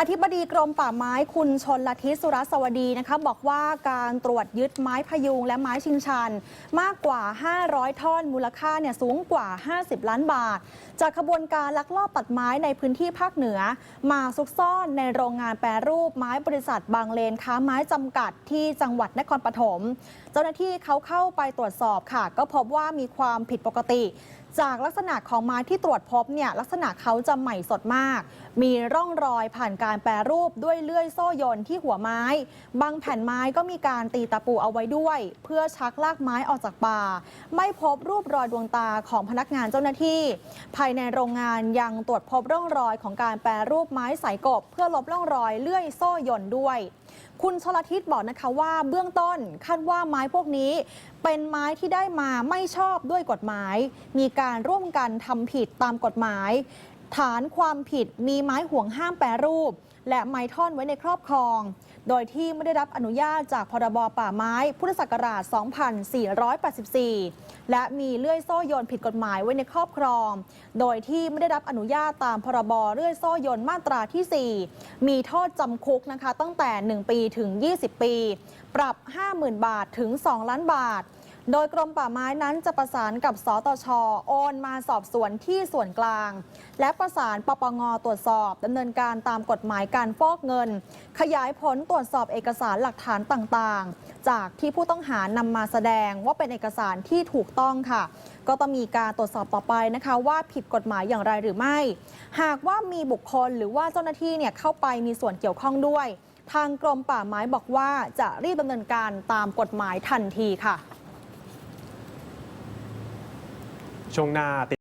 อธิบดีกรมป่าไม้คุณชนละทิศสุรสวดีนะคะบอกว่าการตรวจยึดไม้พยุงและไม้ชิงชัน มากกว่า 500 ท่อนมูลค่าเนี่ยสูงกว่า 50 ล้านบาท จากขบวนการลักลอบตัดไม้ในพื้นที่ภาคเหนือ มาซุกซ่อนในโรงงานแปรรูปไม้บริษัทบางเลนค้าไม้จำกัดที่จังหวัดนครปฐม เจ้าหน้าที่เขาเข้าไปตรวจสอบค่ะ ก็พบว่ามีความผิดปกติ จากลักษณะของไม้ที่ตรวจพบเนี่ยลักษณะเขาจะใหม่สดมาก มีร่องรอยผ่านการแปรรูปด้วยเลื่อยโซ่ยนที่หัวไม้ บางแผ่นไม้ก็มีการตีตะปูเอาไว้ด้วย เพื่อชักลากไม้ออกจากป่า ไม่พบรูปรอยดวงตาของพนักงานเจ้าหน้าที่ ภายในโรงงานยังตรวจพบร่องรอยของการแปรรูปไม้สายกบ เพื่อลบร่องรอยเลื่อยโซ่ยนด้วย คุณชลทิศบอกนะคะว่าเบื้องต้นคาดว่าไม้พวกนี้ เป็นไม้ที่ได้มาไม่ชอบด้วยกฎหมาย มีการร่วมกันทำผิดตามกฎหมาย ฐานความผิดมีไม้ห่วงห้ามแปรรูป และไม้ท่อนไว้ในครอบครอง โดยที่ไม่ได้รับอนุญาตจากพรบป่าไม้ พุทธศักราช 2484 และมีเลื่อยโซ่ยนผิดกฎหมายไว้ในครอบครอง โดยที่ไม่ได้รับอนุญาตตามพรบเลื่อยโซ่ยนมาตราที่ 4 มีโทษจำคุกนะคะตั้งแต่ 1 ปีถึง 20 ปี ปรับ 50,000 บาทถึง 2 ล้านบาท โดยกรมป่าไม้นั้นจะประสานกับสตช โอนมาสอบสวนที่ส่วนกลาง และประสานปปงตรวจสอบดำเนินการตามกฎหมายการฟอกเงิน ขยายผลตรวจสอบเอกสารหลักฐานต่างๆ จากที่ผู้ต้องหานำมาแสดงว่าเป็นเอกสารที่ถูกต้องค่ะ ก็ต้องมีการตรวจสอบต่อไปนะคะว่าผิดกฎหมายอย่างไรหรือไม่ หากว่ามีบุคคลหรือว่าเจ้าหน้าที่เนี่ยเข้าไปมีส่วนเกี่ยวข้องด้วย ทางกรมป่าไม้บอกว่าจะรีบดำเนินการตามกฎหมายทันทีค่ะ ช่วงหน้า